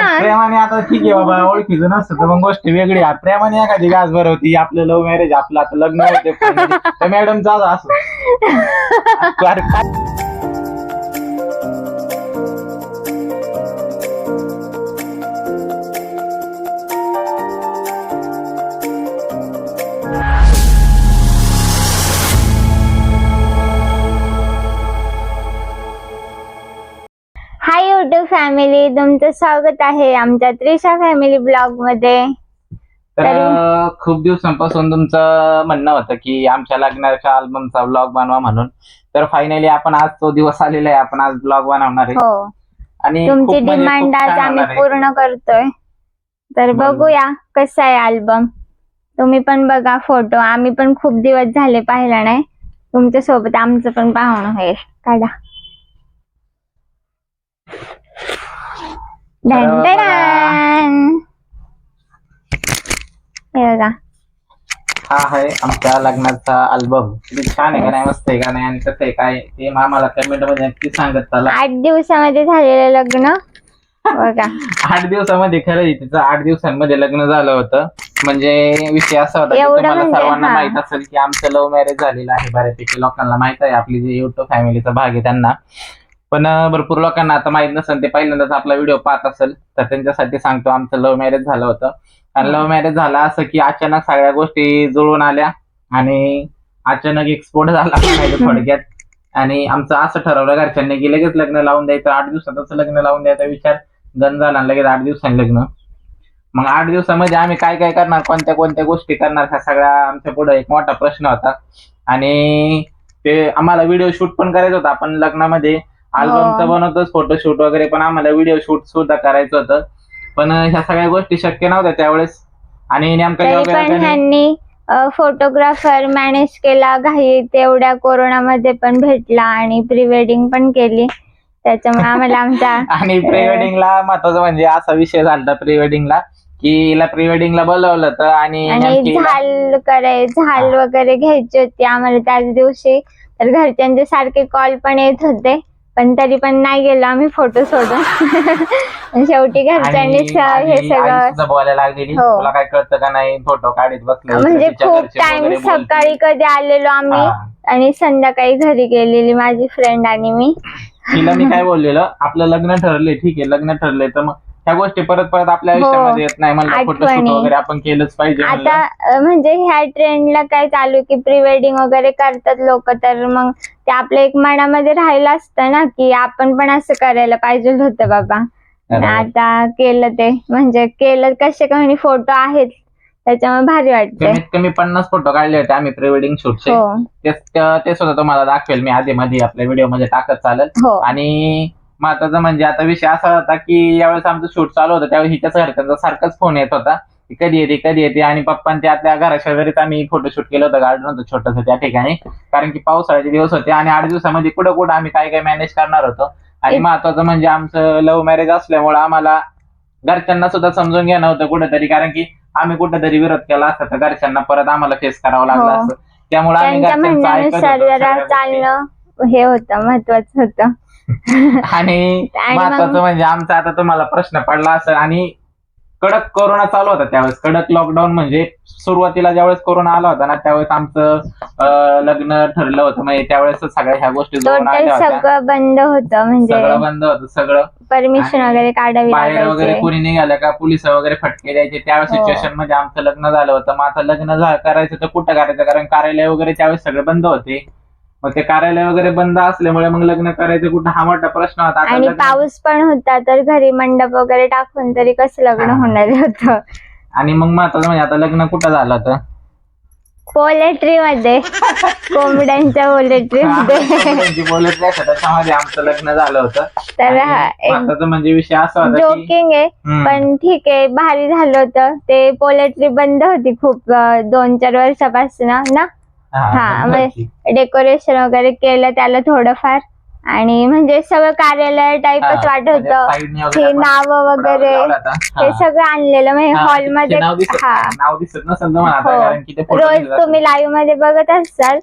ना प्रेमाने आता ठीक आहे बाबा ओळखीचं नसतं तर मग गोष्ट वेगळी आहे. प्रेमाने एखादी गाज भर होती आपलं लव्ह मॅरेज आपलं आता लग्न होते तर मॅडमचा असं युट्यूब फॅमिली तुमचं स्वागत आहे आमच्या त्रिशा फॅमिली ब्लॉगमध्ये. तर खूप दिवसांपासून तुमचं म्हणणं होतं की आमच्या लग्नाच्या अल्बमचा ब्लॉग बनवा म्हणून. तर फायनली आपण आज तो दिवस आलेला आहे आपण आज ब्लॉग बनवणार आहे. हो. आणि तुमची म्हणजे डिमांड खूप आज आम्ही. पूर्ण करतोय. तर. बघूया कसा आहे अल्बम तुम्ही पण बघा फोटो आम्ही पण खूप दिवस झाले पाहिला नाही. तुमच्यासोबत आमचं पण पाहणं होईल. काढा तर डन बघा. हे आहे आमच्या लग्नाचा अल्बम किती छान आहे का नाही? मस्त आहे का नाही? आणि कसं आहे काय? ते आम्हाला कमेंटमध्ये नक्की सांगत चला. आठ दिवसामध्ये झालेलं लग्न. बघा. आठ दिवसामध्ये खरं तिचं आठ दिवसांमध्ये लग्न झालं होतं. म्हणजे विषय असा होता की एवढं तुम्हाला म्हणजे, सर्वांना हा. माहीत असेल की आमचं लव्ह मॅरेज झालेलं आहे बऱ्यापैकी. लोकांना माहीत आहे आपली जे युट्यूब फॅमिलीचा भाग आहे त्यांना. पण भरपूर लोकांना आता माहीत नसेल ते पहिल्यांदाच आपला व्हिडिओ पाहत असेल तर त्यांच्यासाठी सांगतो आमचं लव्ह मॅरेज झालं होतं. आणि लव्ह मॅरेज झालं असं की अचानक सगळ्या गोष्टी जुळून आल्या आणि अचानक एक स्फोट झाला थोडक्यात. आणि आमचं असं ठरवलं घरच्यांनी की लगेच लग्न लावून द्यायचं आठ दिवसातच लग्न लावून द्यायचा विचार. गण झाला आणि लगेच आठ दिवसांनी लग्न. मग आठ दिवसामध्ये आम्ही काय काय करणार कोणत्या कोणत्या गोष्टी करणार ह्या सगळ्या आमच्या पुढे एक मोठा प्रश्न होता. आणि ते आम्हाला व्हिडिओ शूट पण करायचा होता आपण लग्नामध्ये अल्बमचं. बनवतोच फोटोशूट वगैरे पण आम्हाला व्हिडिओ शूट सुद्धा करायचं होतं. पण ह्या सगळ्या गोष्टी शक्य नव्हत्या त्यावेळेस. आणि नेमकं तरी योगायोगाने- पण ह्यांनी फोटोग्राफर मॅनेज केला. घाई तेवढ्या कोरोनामध्ये पण भेटला आणि प्री वेडिंग पण केली. त्याच्यामुळे आम्हाला आमचा आणि प्री वेडिंगला महत्वाचं म्हणजे असा विषय झाला प्री वेडिंगला की हिला प्री वेडिंगला बोलवलं होतं आणि आणि नेमकी हिला- झाल कराय झाल वगैरे घ्यायची होती आम्हाला त्याच दिवशी. तर घरच्यांचे सारखे कॉल पण येत होते. पण तरी पण नाही गेलो आम्ही फोटो सोडून शेवटी घरच्यांनी हे सगळं बोलायला लागलेली हो. तुला काय कळतं का नाही फोटो काढत बसले म्हणजे खूप टाइम. सकाळी कधी आलेलो आम्ही हा. आणि संध्याकाळी घरी गेलेली माझी फ्रेंड आणि मी तिला मी काय बोललेलं आपलं लग्न ठरले ठीक आहे लग्न ठरले तर मग ह्या गोष्टी परत परत आपल्या हो. आयुष्यामध्ये येत नाही. फोटोशूट आठवणी. वगैरे आपण केलंच पाहिजे म्हणलं. आता अं, म्हणजे ह्या ट्रेंडला काय चालू की प्री वेडिंग वगैरे करतात लोक तर मग ते आपल्या एक मनामध्ये राहिलं असतं ना की आपण पण असं करायला पाहिजे होतं बाबा. बरोबर. आता केलं ते. म्हणजे केलं कसे कमी फोटो आहेत त्याच्यामुळे भारी वाटते कमीत कमी पन्नास फोटो काढले होते आम्ही प्री वेडिंग शूटचे हो. ते ते सुद्धा तुम्हाला दाखवेल. मी आधी मध्ये आपल्या व्हिडिओमध्ये टाकत चालेल. हो. आणि महत्वाचं म्हणजे आता विषय असा होता की यावेळेस आमचं शूट चालू होतं त्यावेळेस हिच्याच घरच्यांचा सारखाच फोन येत होता की कधी येते कधी येते आणि पप्पांच्या त्या घराशेजारीच आम्ही फोटोशूट केलं होतं गार्डन होतं छोटस त्या ठिकाणी. कारण की पावसाळ्याचे दिवस होते आणि आठ दिवसामध्ये कुठं कुठं आम्ही काय काय मॅनेज करणार होतो. आणि महत्वाचं म्हणजे आमचं लव्ह मॅरेज असल्यामुळे आम्हाला घरच्यांना सुद्धा समजून घेणं होतं कुठेतरी कारण की आम्ही कुठेतरी विरोध केला असता तर घरच्यांना परत आम्हाला फेस करावं लागलं हो. असतं. त्यामुळे आम्ही घरच्यांचं हे होतं महत्वाचं होतं. आणि आणि मग- महत्वाचं म्हणजे आमचा आता तुम्हाला प्रश्न पडला असेल. आणि कडक कोरोना चालू होता त्यावेळेस. कडक लॉकडाऊन म्हणजे सुरुवातीला ज्यावेळेस कोरोना आला होता ना त्यावेळेस आमचं अं, लग्न ठरलं होतं. म्हणजे त्यावेळेस सगळ्या ह्या गोष्टी जोडून टोटल आल्या होत्या. सगळं बंद होतं म्हणजे सगळं बंद होतं सगळं. परमिशन आणि वगैरे काढावी बाहेर वगैरे लागायची कुणी निघालं का पोलीस वगैरे फटके द्यायचे. त्या हो. सिच्युएशनमध्ये आमचं लग्न झालं होतं. मग आता लग्न झा- करायचं तर कुठं करायचं? कारण कार्यालय वगैरे त्यावेळेस सगळे बंद होते. मग ते कार्यालय वगैरे बंद असल्यामुळे मग लग्न करायचं कुठं? हा मोठा प्रश्न होता. आता आणि लग्न- पाऊस पण होता तर घरी मंडप वगैरे टाकून तरी कसं लग्न हा. होणार होतं? आणि मग महत्वाचं म्हणजे आता लग्न कुठं झालं होतं? पोलेट्री मध्ये. कोंबड्यांच्या पोलेट्री मध्ये. त्यांची बोलत नाही का, त्याच्यामध्ये आमचं लग्न झालं होतं. तर आणि हा, एक महत्वाचं म्हणजे विषय असा होता की जोकिंग आहे हम्म, पण ठीक आहे भारी झालं होतं. ते पोलेट्री बंद होती खूप अं, दोन चार वर्षापासून ना? हा, म्हणजे. डेकोरेशन वगैरे केलं त्याला थोडंफार आणि म्हणजे सगळं कार्यालय टाईपच हा, वाटत म्हणजे होतं साईडने वगैरे हे आपण नाव वगैरे लावला. हे हा. सगळं आणलेलं म्हणजे हा, हॉल ते मध्ये नाव दिसत हा नाव दिसत नसेल तुम्हाला आता हो. कारण की ते photo रोज तुम्ही लाईव्हमध्ये बघत असाल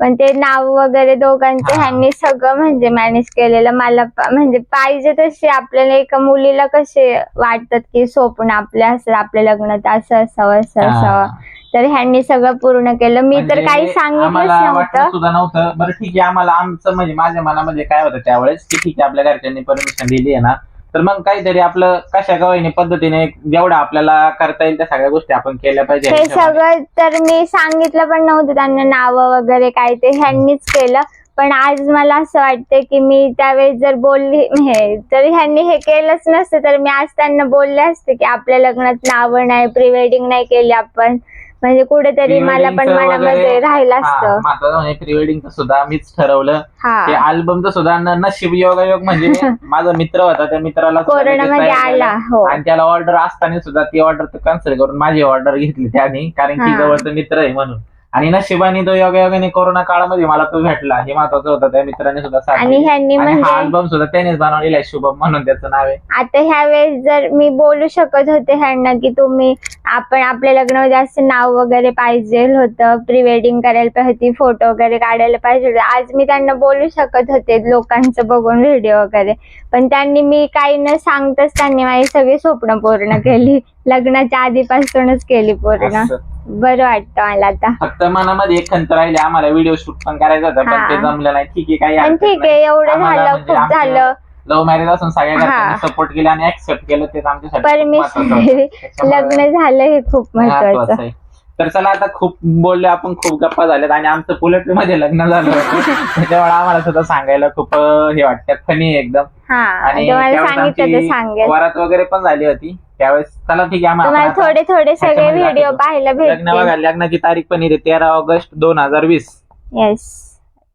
पण ते नाव वगैरे दोघांचे हा. ह्यांनी सगळं म्हणजे मॅनेज केलेलं मला प- म्हणजे पाहिजे तशी आपल्याला एका मुलीला कसे वाटतात की स्वप्न आपल्या असं आपल्या लग्नात असं असावं असं असावं हा. तर ह्यांनी सगळं पूर्ण केलं. मी तर म्हणजे काही सांगितलंच आम्हाला वाटलं नव्हतं. सुद्धा नव्हतं. बरं ठीक आहे आम्हाला आमचं म्हणजे माझ्या मनामध्ये काय होतं त्यावेळेस की ठीक आहे आपल्या घरच्यांनी परमिशन दिली आहे ना. तर मग काहीतरी आपलं कशा गवाईने पद्धतीने जेवढं आपल्याला करता येईल त्या सगळ्या गोष्टी आपण केल्या पाहिजे. ह्याच्यामध्ये. सगळं तर मी सांगितलं पण नव्हतं त्यांना नावं वगैरे काय ते ह्यांनीच केलं. पण आज मला असं वाटतं की मी त्यावेळेस जर बोलली हे तर ह्यांनी हे केलंच नसतं. तर मी आज त्यांना बोलले असते की आपल्या लग्नात नावं नाही प्री वेडिंग नाही केली आपण. म्हणजे कुठेतरी मला पण मनामध्ये वगैरे- राहिलं हा, असतं. माझं म्हणजे प्री वेडिंगचं सुद्धा मीच ठरवलं. ते हा अल्बमचं सुद्धा न- नशीब योगायोग म्हणजे माझा मित्र होता त्या मित्राला सुद्धा लगेच कोरोनामध्ये तयार केलं. आला हो. आणि त्याला ऑर्डर असताना सुद्धा ती ऑर्डर कॅन्सल करून माझी ऑर्डर घेतली त्याने कारण की हा. जवळचा मित्र आहे म्हणून. आणि नशिबाने तो योगायोगाने कोरोना काळामध्ये मला तो भेटला. हे महत्वाचं होतं. त्या मित्राने सुद्धा आणि दिली. ह्यांनी आणि हा म्हणजे अल्बम सुद्धा त्यानेच बनवलेला आहे शुभम म्हणून त्याचं नाव आहे. आता ह्या वेळेस जर मी बोलू शकत होते ह्यांना की तुम्ही आपण आपल्या लग्नामध्ये असं नाव वगैरे पाहिजे होतं प्री वेडिंग करायला पाहिजे होती फोटो वगैरे काढायला पाहिजे होते. आज मी त्यांना बोलू शकत होते लोकांचं बघून व्हिडिओ वगैरे. पण त्यांनी मी काही न सांगताच त्यांनी माझी सगळी स्वप्न पूर्ण केली. लग्नाच्या आधीपासूनच केली पूर्ण. असं. बरं वाटतं मला आता फक्त मनामध्ये एक खंत राहिली आम्हाला व्हिडिओ शूट पण करायचा होता पण हा. ते जमलं नाही ठीक आहे काही पण हरकत ठीक नाही. आहे एवढं आम्हाला झालं म्हणजे खूप आमच्या झालं लव्ह मॅरेज असून सगळ्या. घरच्यांनी सपोर्ट केला आणि ऍक्सेप्ट केलं तेच आमच्यासाठी खूप महत्त्वाचं होतं. परमिशन त्याच्यामुळे लग्न झालं हे खूप महत्वाचं महत्वाचं आहे तर चला आता खूप बोलले आपण खूप गप्पा झाल्यात आणि आमचं पुलटमध्ये लग्न झालं होतं. त्याच्यामुळे आम्हाला सुद्धा सांगायला खूप हे वाटतं फनी एकदम. हा आणि तुम्हाला त्यावेळेस सांगितलं तर आमची सांगेल. वरात वगैरे पण झाली होती. त्यावेळेस चला ठीक आहे आम्हाला तुम्हाला आपण आता थोडे थोडे सगळे व्हिडिओ दाखवतो. पाहायला लग्न बघा भेटतील लग्नाची तारीख पण येते तेरा ऑगस्ट दोन हजार वीस. येस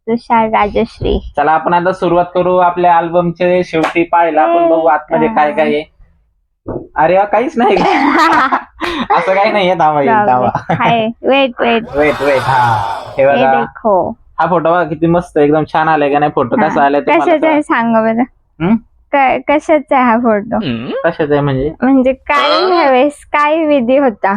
तुषार राजश्री. चला आपण आता सुरुवात करू आपल्या अल्बमचे शेवटी पाहायला. आपण बघू आतमध्ये काय काय आहे. अरे वा, काहीच नाही. असं काही नाहीये थांबा येईल थांबा. Hi wait wait wait wait हा. हे हे बघा. देखो. हा फोटो बघा किती मस्त आहे, एकदम छान आलाय का नाही फोटो कसा आलाय कशाचा आहे सांगा बरं. हं? क- कशाचा आहे हा फोटो कशाचा आहे म्हणजे? म्हणजे काय ह्यावेळेस काय विधी होता?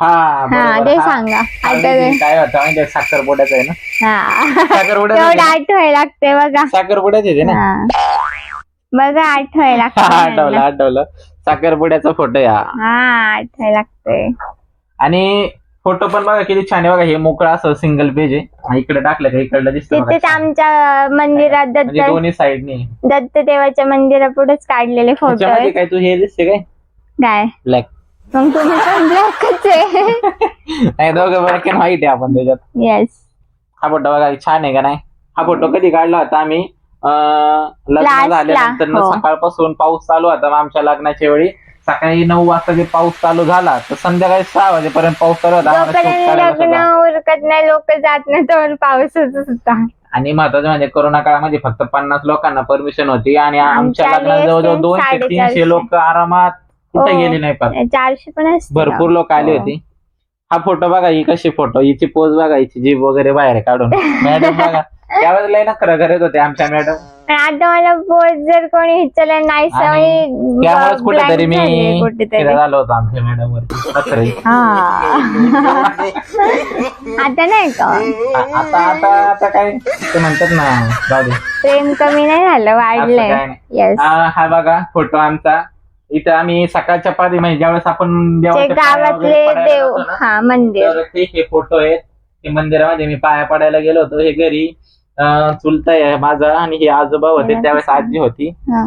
हा हा बरोबर. ते हा- सांगा. आता विधी काय होता माहितीये? साखरपुड्याचा आहे ना? हा. तेवढं? आठवाय लागते बघा. साखरपुड्याचे ना? हा. बघा आठवाय हा, आठवलं आठवलं. साखरपुड्याचा फोटो या. हा आठवाय लागते आणि फोटो पण बघा किती छान आहे बघा हे मोकळा असं सिंगल पेज आहे. इकडे टाकलं का इकडलं दिसतं तिथेच. आमच्या मंदिरात दत्त म्हणजे दोन्ही साईडनी दत्त देवाच्या मंदिरापुढेच काढलेले फोटो त्याच्यामध्ये आहेत काय तू हे दिसते काय? काय? ब्लॅक मग तुम्ही पण ब्लॅकच आहे. नाही दोघं ब्लॅक अँड व्हाईट आहे आपण त्याच्यात. येस हा फोटो बघा छान आहे का नाही? हा फोटो कधी काढला होता आम्ही? लग्न झाल्यानंतर हो. सकाळपासून पाऊस चालू होता आमच्या लग्नाच्या वेळी सकाळी नऊ वाजता जे पाऊस चालू झाला तर संध्याकाळी सहा वाजेपर्यंत पाऊस चालू होता आम्हाला जोपर्यंत लग्न सुद्धा. उरकत नाही लोक जात नाही पाऊसच होता आणि महत्वाचं म्हणजे कोरोना काळामध्ये फक्त पन्नास लोकांना परमिशन होती आणि आमच्या आमच्या लग्नात जवळजवळ दोनशे साडेचारशे. तीनशे लोक आरामात कुठे हो. गेले नाही पण चारशे पण असतील भरपूर लोक आले हो. होते हा फोटो बघा ही कशी फोटो हिची पोज बघा हिची जीभ वगैरे बाहेर काढून मॅडम बघा त्यावेळेस लय ना खरं करत होते आमच्या मॅडम. आता मला जर कोणी विचारलं नाही सवय त्यामुळेच कुठेतरी मी कुठेतरी. आलो होतो आमच्या मॅडम वरती हा. आता नाही का? आता आता आता काय ते म्हणतात ना जाऊ दे. प्रेम कमी नाही झालं असं वाढलंय काय नाही. येस हा हा बघा फोटो आमचा. इथं आम्ही सकाळच्या पारी म्हणजे ज्यावेळेस आपण जे देवाच्या पाया वगैरे गावातले पडायला देव जातो ना, हा मंदिर. तर ते हे फोटो आहेत. ते मंदिरामध्ये मी पाया पडायला गेलो होतो. हे घरी चुलता आहे माझा आणि हे आजोबा होते त्यावेळेस आजी होती. हा.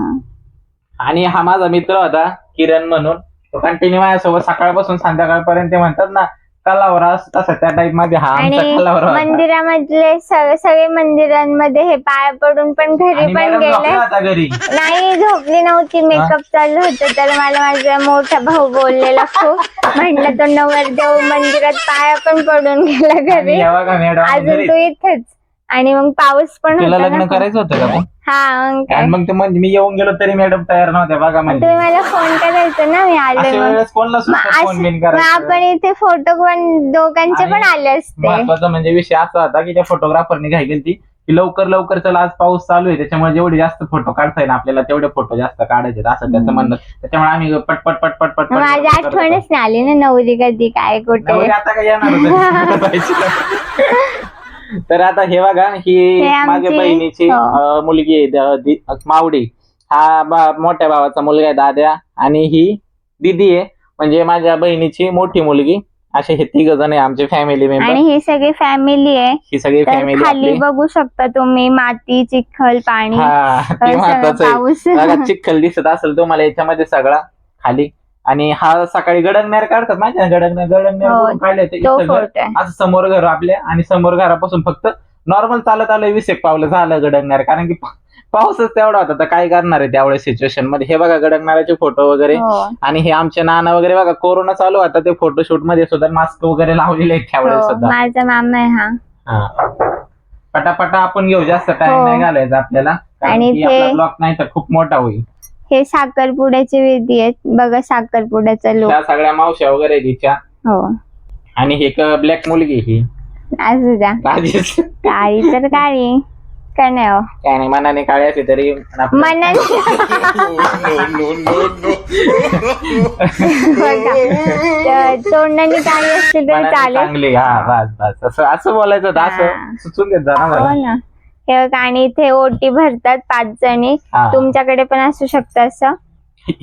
आणि हा माझा मित्र होता किरण म्हणून. तो कंटिन्यू माझ्यासोबत सकाळपासून संध्याकाळपर्यंत ते म्हणतात ना कलावर असं त्या टाईपमध्ये हा कलावर. मंदिरामधले सगळे सगळे मंदिरांमध्ये हे पाया पडून पण घरी पण गेले. नाही झोपली नव्हती. मेकअप चालू होतं तर मला माझा मोठा भाऊ बोललेला खूप. म्हटलं तो नवरदेव मंदिरात पाया पण पडून गेला घरी. अजून तू इथेच. आणि मग पाऊस पण तुला होता लग्न ना. करायचं होतं का? हा मग काय. आणि मग ते म्हणजे मी येऊन गेलो तरी मॅडम तयार नव्हत्या बघा म्हणजे तुम्ही मला फोन करायचं ना? मी आले अशा मग. वेळेस कोणला मग सुद्धा फोन असं- आपण इथे फोटो पण दोघांचे पण आले असते. महत्त्वाचा म्हणजे विषय असा होता की त्या फोटोग्राफरने काय केली की लवकर लवकर चला आज पाऊस चालू आहे त्याच्यामुळे जेवढे जास्त फोटो काढता येईल आपल्याला तेवढे फोटो जास्त काढायचे असं त्याचं म्हणणं. त्याच्यामुळे आम्ही पटपट पट पट पट मग माझी आठवणच नाही आली ना नवरी कधी काय कुठे. आता काय येणार होतं? तर आता हे बघा ही हे आमची- माझ्या बहिणीची हो. अं, मुलगी आहे द- दि- मावडी. हा बा- मोठ्या भावाचा मुलगा आहे दाद्या. आणि ही दिदी आहे म्हणजे माझ्या बहिणीची मोठी मुलगी. असे हे तिघ जण आहे आमचे फॅमिली आणि मेंबर ही सगळी फॅमिली आहे. ही सगळी तर फॅमिली खाली आपली. बघू शकता तुम्ही माती चिखल पाणी हा ते सगळं महत्वाचं आहे. पाऊस. बघा चिखल दिसत असेल तुम्हाला याच्यामध्ये सगळा खाली. आणि हा सकाळी गडंगनेर काढतात माहिती ना? गडंगनेर गडंगनेर हो, काढले असं समोर घर आपल्या आणि समोर घरापासून फक्त नॉर्मल चालत आलं वीस एक पावलं झालं गडंगणार कारण की पाऊसच तेवढा होता. तर काय करणार आहे त्यावेळेस सिच्युएशनमध्ये? हे बघा गडंगणाऱ्याचे फोटो वगैरे. हो. आणि हे आमचे नाना वगैरे बघा कोरोना चालू होता. ते फोटोशूटमध्ये सुद्धा मास्क वगैरे लावलेले आहेत त्यावेळेस हो, सुद्धा. माझा मामा आहे हा. पटापटा आपण घेऊ. जास्त टाइम. नाही घालायचा आपल्याला. आणि ब्लॉक नाही तर खूप मोठा होईल. हे साखरपुड्याची विधी आहेत. बघा साखरपुड्याचा लोक त्या सगळ्या मावश्या वगैरे आहेत हिच्या. हो. आणि ही ब्लॅक मुलगी ही. असू द्या. राजेश काळी तर काळी. काय नाही हो? काय नाही मनाने काळी असली तरी आपलं- मनाने बघा. तर तोंडाने काळी असली तरी मनाने चालेल. चांगली हा बस बस. असं असं बोलायचं होतं. हा. असं सुचून देत जा ना हो मला ना. बघा आणि इथे ओटी भरतात पाच जणी. हा. तुमच्याकडे पण असू शकतं असं.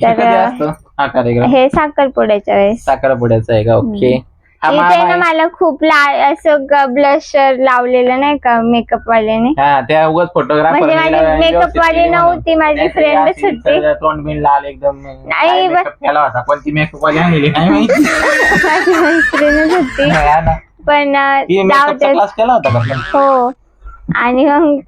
तर- कधी असतं हा कार्यक्रम? हे साखरपुड्याच्या वेळेस. साखरपुड्याचा आहे का? ओके. हा इथे ना. मला खूप लाल असं ब्लशर लावलेलं नाही का मेकअप वाल्याने हा त्या उगाच फोटोग्राफर म्हणजे माझी मेकअप वाली नव्हती माझी फ्रेंडच होती. तोंड बिन लाल एकदम. नाही, काय बस- makeup केला होता कोणती मेकअप वाली आणलेली काय माहिती. माझी मैत्रीणच होती. हा ना. पण अं, ती जाऊ मेकअपचा दे. क्लास केला होता का? आपण? हो. आणि मग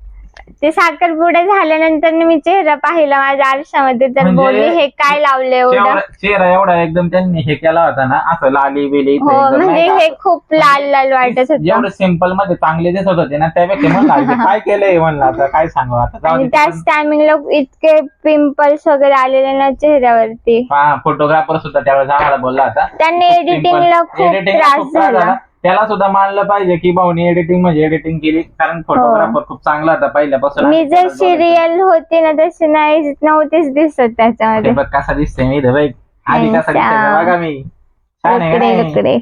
ते साखरपुडा झाल्यानंतर मी चेहरा पाहिला माझ्या आरशामध्ये तर म्हणजे बोलली हे काय लावलं एवढं? चेहरा- चेहरा एवढा एकदम त्यांनी हे केला होता ना असं लाली बिली इथं हो एकदम म्हणजे नाही हे. खूप लाल लाल वाटत होतं. जेवढं सिंपलमध्ये चांगले दिसत होते ना त्यापेक्षा म्हणलं अरे काय केलंय? म्हणलं आता काय सांगू आता जाऊ आणि दे. त्याच टायमिंगला इतके पिंपल्स वगैरे आलेले ना चेहऱ्यावरती. हा फोटोग्राफर सुद्धा त्यावेळेस आम्हाला बोलला होता. त्यांनी एडिटिंगला खूप Editing ला त्रास खूप त्रास झाला. झाला. त्याला सुद्धा मानलं पाहिजे की भाऊनी एडिटिंग म्हणजे एडिटिंग केली. कारण फोटोग्राफर खूप चांगला होता पहिल्यापासून. हो. मी बोलायचो. सिरियल होती ना तशी नाही नव्हतीच दिसत हे त्याच्यामध्ये बघ कसा दिसतोय मी इथं बघ. आधी कसा दिसतोय. बघा मी. छान आहे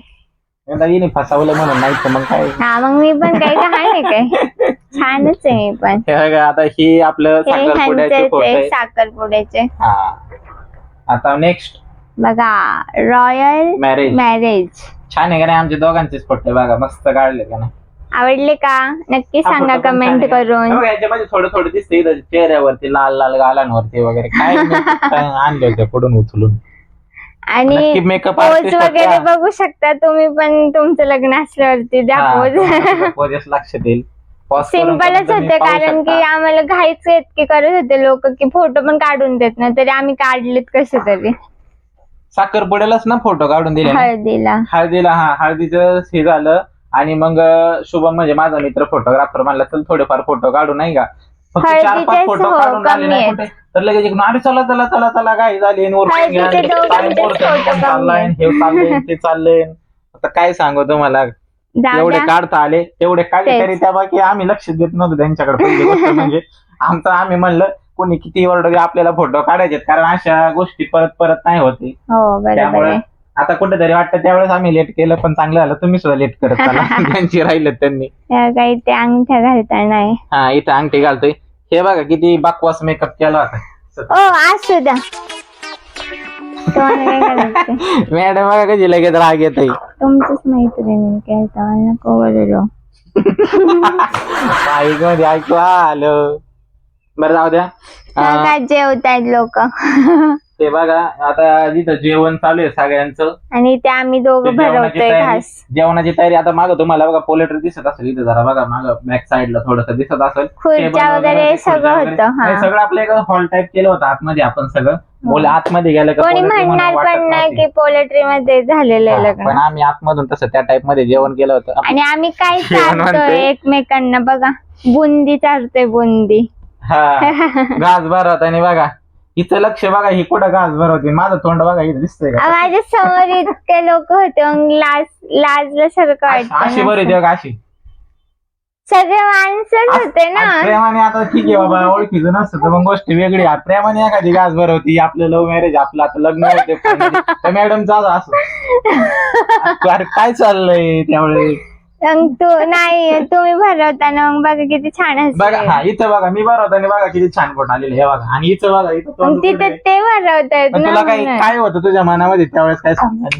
हिने फसवलं म्हणून नाही तर मग काय? हा मग मी पण काही काय आहे काय? छानच आहे मी पण. हे बघा आता ही आपलं हे साखरपुड्याचे आहे हा. आता नेक्स्ट बघा रॉयल मॅरेज मॅरेज छान आहे का नाही आमच्या दोघांचेच फोटो बघा मस्त काढले का नाही? आवडले का? नक्की हा सांगा photo पण कमेंट. करून. बघा, याच्यामध्ये थोडं थोडं दिसतंय इथं चेहऱ्यावरती लाल लाल गालांवरती वगैरे. काय आणले होते पुढून उचलून? आणि पोज artist वगैरे. बघू शकता तुम्ही पण तुमचं लग्न असल्यावरती द्या पोज पोजेस लक्ष देईल. Pause करून सिम्पलच तुम्ही होते पाहू कारण की शकता. आम्हाला घाईच इतके करत होते लोक की फोटो पण काढून देत ना तरी आम्ही काढलेत कसे तरी. साखरपुड्यालाच ना फोटो काढून दिले ना? हळदीला हळदीला हा हळदीचं हे झालं आणि मग अं, शुभम म्हणजे माझा मित्र फोटोग्राफर म्हणला चल थोडेफार फोटो काढू नाही का फक्त चार पाच हळदीचेच फोटो हो, काढून आले कमी नाही आहेत. कुठे तर लगेच इकडून, अरे चला चला चला चला काय झाली दोघांचेच photo चाललाय. हे चाललंय ते चाललंय आता काय सांगू तुम्हाला जाऊ एवढे द्या. काढता आले तेवढे काढले तेच. तरी त्या बाकी आम्ही लक्ष देत नव्हतो त्यांच्याकडे पहिली गोष्ट म्हणजे आमचं आम्ही म्हणलं कोणी किती वर्ड आपल्याला फोटो काढायचे कारण अशा गोष्टी परत परत नाही होती हो. बरोबर त्यामुळे आहे आता कुठेतरी वाटतं त्यावेळेस आम्ही लेट केलं पण चांगलं झालं. तुम्ही सुद्धा लेट करत चला. त्यांची राहिलं त्यांनी. त्या काही ते अंगठ्या घालता नाही. हा इथं अंगठी घालतोय. हे बघा किती बकवास मेकअप केला होता. ओ असू द्या तुम्हाला काय करायचं मॅडम बघा कशी लगेच राग येत तुमचंच मैत्रिणी केलता मला नको बोललो मध्ये ऐकू आलं. बरं जाऊ द्या. अं, काय जेवतायत लोक. ते बघा आता जिथं जेवण चालू आहे सगळ्यांचं आणि ते आम्ही दोघं जेवणाची भरवतोय तयारी घास. जेवणाची तयारी आता मागं तुम्हाला बघा पोलेट्री दिसत असेल इथे जरा बघा मागं बॅक साईडला थोडस दिसत असेल. खुर्च्या Table वगैरे खुर्च्या सगळं वगैरे. होतं, हा. सगळं आपलं एक हॉल टाईप केलं होतं आतमध्ये आपण सगळं. बोल आतमध्ये गेलं का कोणी म्हणून म्हणणार वाटत पण नाही नव्हती. की पोल्ट्री मध्ये झालेलं आहे हा, लग्न. पण आम्ही आतमधून तसं त्या टाईपमध्ये जेवण केलं होतं. आणि आम्ही काय जेवण चालतोय. एकमेकांना बघा. बुंदी चालतोय बुंदी. हा. घास भरवत आणि बघा इथं लक्ष बघा ही कुठं घास भरवते माझं तोंड बघा इथं दिसतंय का? माझ्यासमोर इतके लोक होते मग लाज लाजल्यासारखं अशी- अशी बरी वाटतं देव अशी? सगळे माणसंच होते ना. आणि प्रेमाने आता ठीक आहे बाबा ओळखीचं नसतं तर मग गोष्ट वेगळी आहे. प्रेमाने एखादी घास भरवती आपलं लव्ह मॅरेज आपलं आता लग्न होते. मॅडम जा असं अरे काय चाललंय त्यामुळे? मग तू नाही तुम्ही भरवताना मग बघा किती छान बघा हा इथं बघा मी बरं आणि बघा किती छान फोटो आलेले हे बघा आणि इथं बघा इथं तोंड तिथे? ते भरवतायत पण ना तुला काय म्हणून. काय होतं तुझ्या मनामध्ये त्यावेळेस काय सांगणार